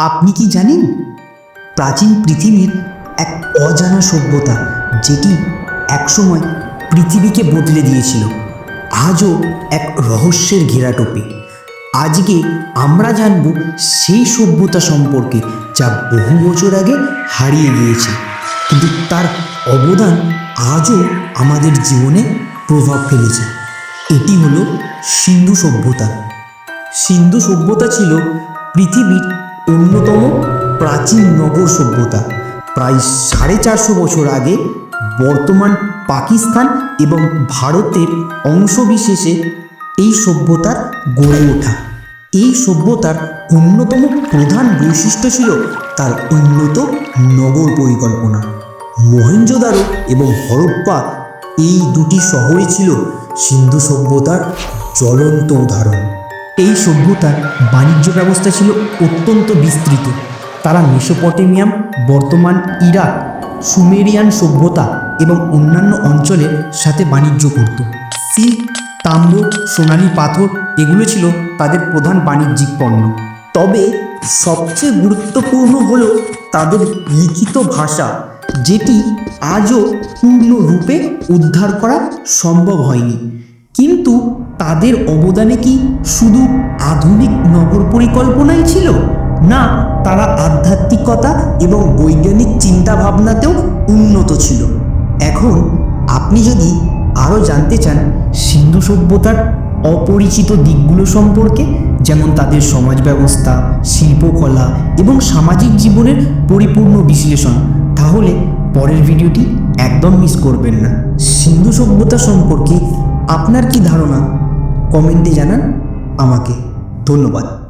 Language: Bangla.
আপনি কি জানেন? প্রাচীন পৃথিবীর এক অজানা সভ্যতা, যেটি একসময় পৃথিবীকে বদলে দিয়েছিল, আজও এক রহস্যের ঘেরাটোপে আজকে আমরা জানব সেই সভ্যতা সম্পর্কে, যা বহু বছর আগে হারিয়ে গিয়েছে। কিন্তু তার অবদান আজও আমাদের জীবনে প্রভাব ফেলেছে। এটি হলো সিন্ধু সভ্যতা। সিন্ধু সভ্যতা ছিল পৃথিবীর অন্যতম প্রাচীন নগর সভ্যতা। প্রায় সাড়ে চারশো বছর আগে বর্তমান পাকিস্তান এবং ভারতের অংশবিশেষে এই সভ্যতার গড়ে ওঠা। এই সভ্যতার অন্যতম প্রধান বৈশিষ্ট্য ছিল তার উন্নত নগর পরিকল্পনা। মহেঞ্জোদারো এবং হরপ্পা এই দুটি শহরই ছিল সিন্ধু সভ্যতার জ্বলন্ত উদাহরণ। এই সভ্যতার বাণিজ্য ব্যবস্থা ছিল অত্যন্ত বিস্তৃত। তারা মেসোপটেমিয়াম, বর্তমান ইরাক, সুমেরিয়ান সভ্যতা এবং অন্যান্য অঞ্চলের সাথে বাণিজ্য করত। সিল্ক, তাম্র, সোনালী পাথর এগুলো ছিল তাদের প্রধান বাণিজ্যিক পণ্য। তবে সবচেয়ে গুরুত্বপূর্ণ হল তাদের লিখিত ভাষা, যেটি আজও পূর্ণরূপে উদ্ধার করা সম্ভব হয়নি। কিন্তু তাদের অবদানে কি শুধু আধুনিক নগর পরিকল্পনাই ছিল? না, তারা আধ্যাত্মিকতা এবং বৈজ্ঞানিক চিন্তাভাবনাতেও উন্নত ছিল। এখন আপনি যদি আরও জানতে চান সিন্ধু সভ্যতার অপরিচিত দিকগুলো সম্পর্কে, যেমন তাদের সমাজ ব্যবস্থা, শিল্পকলা এবং সামাজিক জীবনের পরিপূর্ণ বিশ্লেষণ, তাহলে পরের ভিডিওটি একদম মিস করবেন না। সিন্ধু সভ্যতা সম্পর্কে আপনার কি ধারণা? কমেন্টে জানান আমাকে। ধন্যবাদ।